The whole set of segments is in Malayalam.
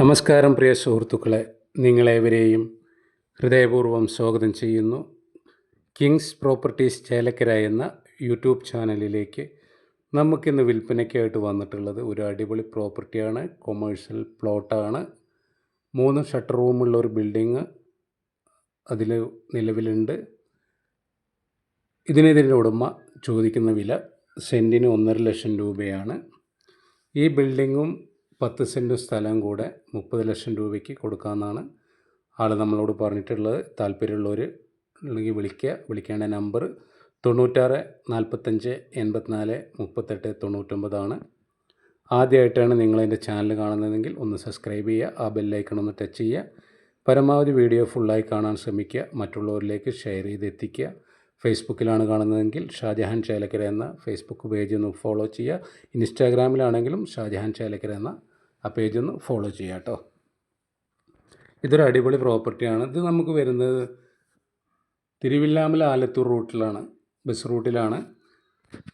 നമസ്കാരം പ്രിയ സുഹൃത്തുക്കളെ. നിങ്ങളേവരെയും ഹൃദയപൂർവം സ്വാഗതം ചെയ്യുന്നു. കിങ്സ് പ്രോപ്പർട്ടീസ് ചേലക്കര എന്ന യൂട്യൂബ് ചാനലിലേക്ക് നമുക്കിന്ന് വിൽപ്പനയ്ക്കായിട്ട് വന്നിട്ടുള്ളത് ഒരു അടിപൊളി പ്രോപ്പർട്ടിയാണ്. കൊമേഴ്ഷ്യൽ പ്ലോട്ടാണ്. മൂന്ന് ഷട്ടർ റൂമുള്ള ഒരു ബിൽഡിങ് അതിൽ നിലവിലുണ്ട്. ഇതിനെതിരെ ഉടമ ചോദിക്കുന്ന വില സെന്റിന് ഒന്നര ലക്ഷം രൂപയാണ്. ഈ ബിൽഡിങ്ങും പത്ത് സെന്റ് സ്ഥലം കൂടെ മുപ്പത് ലക്ഷം രൂപയ്ക്ക് കൊടുക്കാമെന്നാണ് ആൾ നമ്മളോട് പറഞ്ഞിട്ടുള്ളത്. താല്പര്യമുള്ളവർ ഉണ്ടെങ്കിൽ വിളിക്കുക. വിളിക്കേണ്ട നമ്പർ തൊണ്ണൂറ്റാറ് നാൽപ്പത്തഞ്ച് എൺപത്തിനാല് മുപ്പത്തെട്ട് തൊണ്ണൂറ്റൊമ്പതാണ് ആദ്യമായിട്ടാണ് നിങ്ങൾ എന്റെ ചാനൽ കാണുന്നതെങ്കിൽ ഒന്ന് സബ്സ്ക്രൈബ് ചെയ്യുക. ആ ബെല്ലൈക്കൺ ഒന്ന് ടച്ച് ചെയ്യുക. പരമാവധി വീഡിയോ ഫുള്ളായി കാണാൻ ശ്രമിക്കുക. മറ്റുള്ളവരിലേക്ക് ഷെയർ ചെയ്ത് എത്തിക്കുക. ഫേസ്ബുക്കിലാണ് കാണുന്നതെങ്കിൽ ഷാജഹാൻ ചേലക്കര എന്ന ഫേസ്ബുക്ക് പേജ് ഒന്ന് ഫോളോ ചെയ്യുക. ഇൻസ്റ്റാഗ്രാമിലാണെങ്കിലും ഷാജഹാൻ ചേലക്കര എന്ന ആ പേജ് ഒന്ന് ഫോളോ ചെയ്യുക കേട്ടോ ഇതൊരു അടിപൊളി പ്രോപ്പർട്ടിയാണ് ഇത് നമുക്ക് വരുന്നത് തിരുവില്ലാമല ആലത്തൂർ റൂട്ടിലാണ് ബസ് റൂട്ടിലാണ്.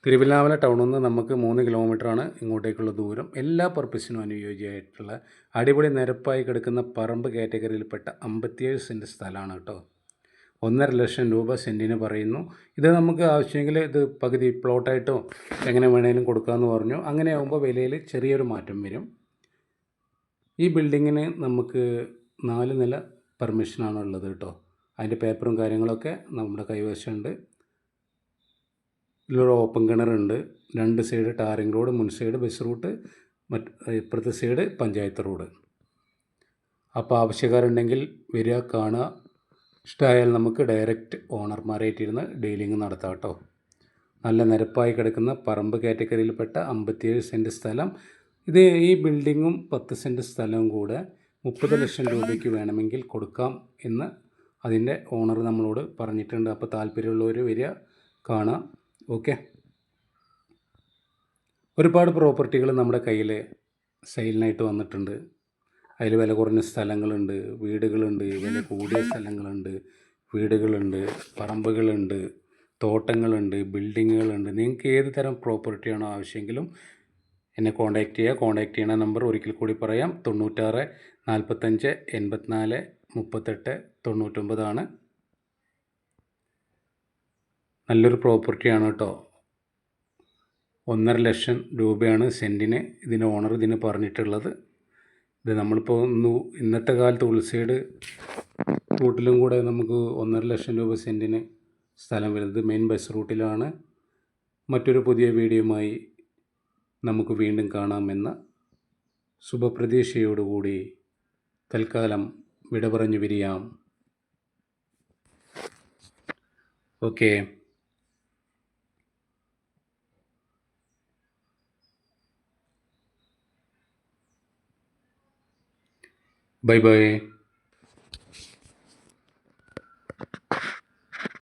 തിരുവില്ലാമല ടൗണിൽ നിന്ന് നമുക്ക് മൂന്ന് കിലോമീറ്ററാണ് ഇങ്ങോട്ടേക്കുള്ള ദൂരം. എല്ലാ പർപ്പസിനും അനുയോജ്യമായിട്ടുള്ള അടിപൊളി നിരപ്പായി കിടക്കുന്ന പറമ്പ് കാറ്റഗറിയിൽപ്പെട്ട അമ്പത്തിയേഴ് സെന്റ് സ്ഥലമാണ് കേട്ടോ. ഒന്നര ലക്ഷം രൂപ സെന്റിന് പറയുന്നു. ഇത് നമുക്ക് ആവശ്യമെങ്കിൽ ഇത് പകുതി പ്ലോട്ടായിട്ടോ എങ്ങനെ വേണേലും കൊടുക്കാമെന്ന് പറഞ്ഞു. അങ്ങനെ ആകുമ്പോൾ വിലയിൽ ചെറിയൊരു മാറ്റം വരും. ഈ ബിൽഡിങ്ങിന് നമുക്ക് നാല് നില പെർമിഷനാണ് ഉള്ളത് കേട്ടോ. അതിന്റെ പേപ്പറും കാര്യങ്ങളൊക്കെ നമ്മുടെ കൈവശമുണ്ട്. ഇതിലൊരു ഓപ്പൺ കിണറുണ്ട് രണ്ട് സൈഡ് ടാറിംഗ് റോഡ് മുൻ സൈഡ് ബസ് റൂട്ട് മറ്റ് ഇപ്പുറത്തെ സൈഡ് പഞ്ചായത്ത് റോഡ്. അപ്പോൾ ആവശ്യക്കാരുണ്ടെങ്കിൽ വരിക കാണുക. ഇഷ്ടമായാൽ നമുക്ക് ഡയറക്റ്റ് ഓണർമാരായിട്ടിരുന്ന് ഡീലിംഗ് നടത്താം കേട്ടോ. നല്ല നിരപ്പായി കിടക്കുന്ന പറമ്പ് കാറ്റഗറിയിൽപ്പെട്ട അമ്പത്തിയേഴ് സെന്റ് സ്ഥലം ഇത് ഈ ബിൽഡിങ്ങും പത്ത് സെന്റ് സ്ഥലവും കൂടെ മുപ്പത് ലക്ഷം രൂപയ്ക്ക് വേണമെങ്കിൽ കൊടുക്കാം എന്ന് അതിന്റെ ഓണർ നമ്മളോട് പറഞ്ഞിട്ടുണ്ട്. അപ്പോൾ താല്പര്യമുള്ളവർ വരിക കാണാം ഓക്കെ ഒരുപാട് പ്രോപ്പർട്ടികൾ നമ്മുടെ കയ്യിൽ സെയിലിനായിട്ട് വന്നിട്ടുണ്ട്. അതിൽ വില കുറഞ്ഞ സ്ഥലങ്ങളുണ്ട് വീടുകളുണ്ട് വില കൂടിയ സ്ഥലങ്ങളുണ്ട് വീടുകളുണ്ട് പറമ്പുകളുണ്ട് തോട്ടങ്ങളുണ്ട് ബിൽഡിങ്ങുകളുണ്ട് നിങ്ങൾക്ക് ഏത് തരം പ്രോപ്പർട്ടിയാണോ ആവശ്യമെങ്കിലും എന്നെ കോൺടാക്റ്റ് ചെയ്യുക. കോൺടാക്റ്റ് ചെയ്യണ നമ്പർ ഒരിക്കൽ കൂടി പറയാം. തൊണ്ണൂറ്റാറ് നാൽപ്പത്തഞ്ച് എൺപത്തിനാല് മുപ്പത്തെട്ട് തൊണ്ണൂറ്റൊമ്പതാണ് നല്ലൊരു പ്രോപ്പർട്ടിയാണ് കേട്ടോ. ഒന്നര ലക്ഷം രൂപയാണ് സെന്റിന് ഇതിന്റെ ഓണർ ഇതിന് പറഞ്ഞിട്ടുള്ളത്. ഇത് നമ്മളിപ്പോൾ ഒന്ന് ഇന്നത്തെ കാലത്ത് ഉൾസൈഡ് റൂട്ടിലും കൂടെ നമുക്ക് ഒന്നര ലക്ഷം രൂപ സെന്റിന് സ്ഥലം വരുന്നത്. മെയിൻ ബസ് റൂട്ടിലാണ് മറ്റൊരു പുതിയ വീഡിയോയുമായി നമുക്ക് വീണ്ടും കാണാമെന്ന ശുഭപ്രതീക്ഷയോടുകൂടി തൽക്കാലം വിട പറഞ്ഞു പിരിയാം ഓക്കെ. Bye bye.